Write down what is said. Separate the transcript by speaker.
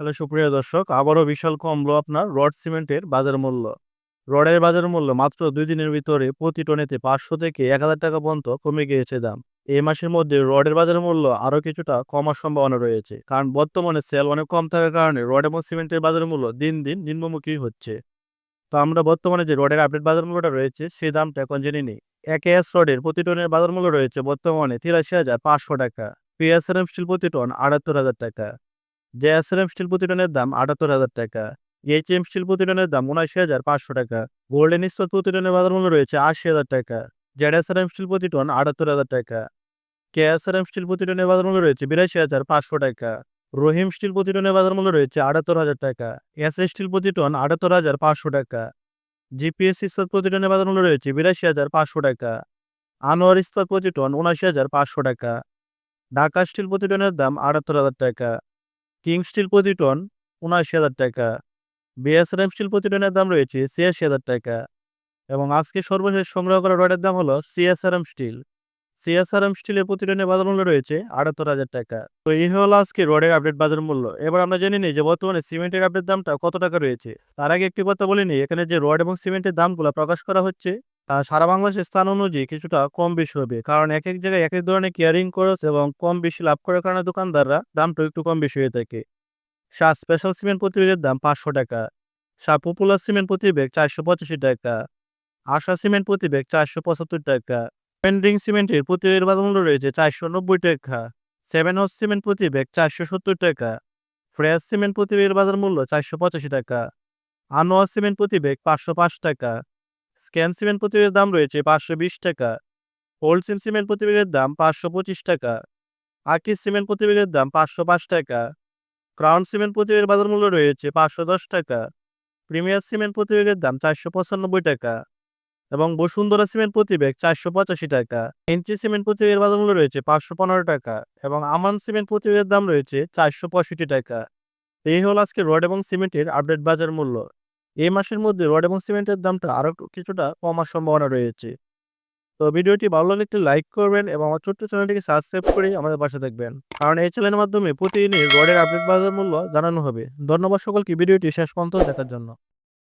Speaker 1: Hello, সুপ্রিয় দর্শক, আবারও বিশাল কমলো আপনার রড সিমেন্টের বাজার মূল্য। রডের বাজার মূল্য মাত্র দুই দিনের ভিতরে প্রতি টনেতে পাঁচশো থেকে এক হাজার টাকা পর্যন্ত কমে গিয়েছে দাম। এই মাসের মধ্যে রডের বাজার মূল্য আরও কিছুটা কমার সম্ভাবনা রয়েছে, কারণ বর্তমানে সেল অনেক কম থাকার কারণে রড এবং সিমেন্টের বাজার মূল্য দিন দিন নিম্নমুখী হচ্ছে। তো আমরা বর্তমানে যে রডের আপডেট বাজার মূল্যটা রয়েছে সেই দামটা এখন জেনে নিই। একে এস রডের প্রতি টনের বাজার মূল্য রয়েছে বর্তমানে তিরাশি হাজার পাঁচশো টাকা পিএসআরএম স্টিল প্রতি টন আটাত্তর হাজার টাকা। জেএসআরএম স্টিল প্রতি টনের দাম আটাত্তর হাজার টাকা। এইচএম স্টিল প্রতি টনের দাম উনআশি হাজার পাঁচশো টাকা। গোল্ডেন ইস্পাত প্রতি টনের বাজার মূল্য রয়েছে আশি হাজার টাকা। জেডএসআরএম স্টিল প্রতি টন আটাত্তর হাজার টাকা। কেএসআরএম স্টিল প্রতি টনের বাজার মূল্য রয়েছে বিরাশি হাজার পাঁচশো টাকা। রহিম স্টিল প্রতি টনের বাজার মূল্য রয়েছে আটাত্তর হাজার টাকা। এস স্টিল প্রতি টন আটাত্তর হাজার পাঁচশো টাকা। জিপিএস ইস্পাত প্রতি টনের বাজার মূল্য রয়েছে বিরাশি হাজার পাঁচশো টাকা। আনোয়ার ইস্পাত প্রতি টন উনআশি হাজার পাঁচশো টাকা। ঢাকা স্টিল প্রতি টনের দাম আটাত্তর হাজার টাকা। কিং স্টিল প্রতি টন উনআশি হাজার টাকা। বিএসআরএম স্টিল প্রতি টনের দাম রয়েছে ছিয়াশি হাজার টাকা। এবং আজকে সর্বশেষ সংগ্রহ করা রডের দাম হলো সিএসআরএম স্টিল। সিএসআরএম স্টিলের প্রতি টনের বাজার মূল্য রয়েছে আটাত্তর হাজার টাকা। তো এই হলো আজকে রডের আপডেট বাজার মূল্য। এবার আমরা জেনে নিই যে বর্তমানে সিমেন্টের আপডেট দামটা কত টাকা রয়েছে। তার আগে একটি কথা বলে নিই, এখানে যে রড এবং সিমেন্টের দামগুলো প্রকাশ করা হচ্ছে সারা বাংলাদেশের স্থান অনুযায়ী কিছুটা কম বেশি হবে। কারণ এক এক জায়গায় এক এক ধরনের কেয়ারিং খরচ এবং কম বেশি লাভ করার কারণে দোকানদাররা দামটা একটু কম বেশি হয়ে থাকে। শাহ স্পেশাল সিমেন্ট প্রতি ব্যাগের দাম পাঁচশো টাকা। শাহ পপুলার সিমেন্ট প্রতি ব্যাগ চারশো পঁচাশি টাকা। আশা সিমেন্ট প্রতি ব্যাগ চারশো পঁচাত্তর টাকা। পেন্ডিং সিমেন্টের প্রতি ব্যাগের বাজার মূল্য রয়েছে চারশো নব্বই টাকা। সেভেন হাউস সিমেন্ট প্রতি ব্যাগ চারশো সত্তর টাকা। ফ্রেশ সিমেন্ট প্রতি ব্যাগের বাজার মূল্য চারশো পঁচাশি টাকা। আনোয়ার সিমেন্ট প্রতি ব্যাগ পাঁচশো পাঁচ টাকা। স্ক্যান সিমেন্ট প্রতি দাম রয়েছে পাঁচশো বিশ টাকা। সিম সিমেন্ট প্রতি ব্যাগের দাম পাঁচশো পঁচিশ টাকা। আকিস সিমেন্ট প্রতি ব্যাগের দাম পাঁচশো পাঁচ টাকা। ক্রাউন সিমেন্ট প্রতি ব্যাগের বাজার মূল্য রয়েছে পাঁচশো দশ টাকা। প্রিমিয়ার সিমেন্ট প্রতি ব্যাগের দাম চারশো পঁচানব্বই টাকা এবং বসুন্ধরা সিমেন্ট প্রতি ব্যাগ চারশো পঁচাশি টাকা। ইঞ্চি সিমেন্ট প্রতি ব্যাগের বাজার মূল্য রয়েছে পাঁচশো পনেরো টাকা এবং আমান সিমেন্ট প্রতি ব্যাগের দাম রয়েছে চারশো পঁয়ষট্টি টাকা। এই হল আজকে রড এবং সিমেন্টের আপডেট বাজার মূল্য। এই মাসের মধ্যে রড এবং সিমেন্টের দামটা আরও কিছুটা কমার সম্ভাবনা রয়েছে। তো ভিডিওটি ভালো লাগলে একটু লাইক করবেন এবং আমার ছোট্ট চ্যানেলটিকে সাবস্ক্রাইব করে আমাদের পাশে থাকবেন। কারণ এই চ্যানেলের মাধ্যমে প্রতিদিনই রডের আপডেট বাজার মূল্য জানানো হবে। ধন্যবাদ সকলকে ভিডিওটি শেষ পর্যন্ত দেখার জন্য।